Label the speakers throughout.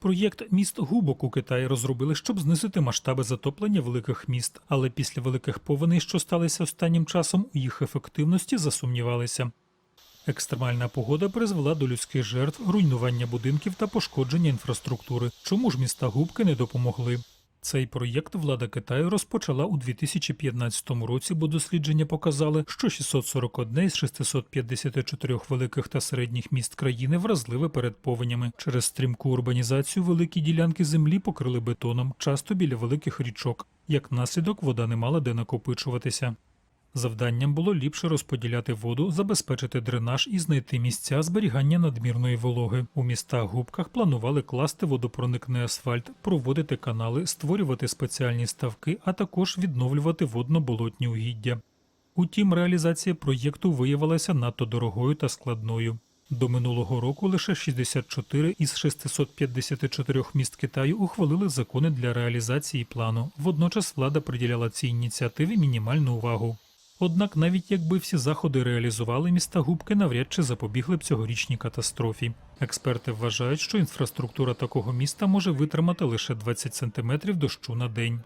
Speaker 1: Проєкт міст губок у Китаї розробили, щоб знизити масштаби затоплення великих міст, але після великих повеней, що сталися останнім часом, у їх ефективності засумнівалися. Екстремальна погода призвела до людських жертв, руйнування будинків та пошкодження інфраструктури. Чому ж міста губки не допомогли? Цей проєкт влада Китаю розпочала у 2015 році, бо дослідження показали, що 641 із 654 великих та середніх міст країни вразливе перед повенями. Через стрімку урбанізацію великі ділянки землі покрили бетоном, часто біля великих річок. Як наслідок, вода не мала де накопичуватися. Завданням було ліпше розподіляти воду, забезпечити дренаж і знайти місця зберігання надмірної вологи. У містах-губках планували класти водопроникний асфальт, проводити канали, створювати спеціальні ставки, а також відновлювати водно-болотні угіддя. Утім, реалізація проєкту виявилася надто дорогою та складною. До минулого року лише 64 із 654 міст Китаю ухвалили закони для реалізації плану. Водночас влада приділяла цій ініціативі мінімальну увагу. Однак, навіть якби всі заходи реалізували, міста губки навряд чи запобігли б цьогорічній катастрофі. Експерти вважають, що інфраструктура такого міста може витримати лише 20 сантиметрів дощу на день.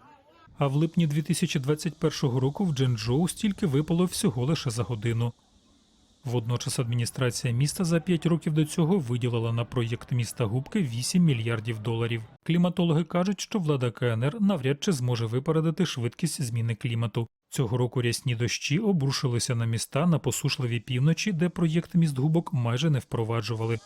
Speaker 1: А в липні 2021 року в Дженджоу стільки випало всього лише за годину. Водночас адміністрація міста за п'ять років до цього виділила на проєкт міста губки 8 мільярдів доларів. Кліматологи кажуть, що влада КНР навряд чи зможе випередити швидкість зміни клімату. Цього року рясні дощі обрушилися на міста на посушливій півночі, де проєкт міст губок майже не впроваджували.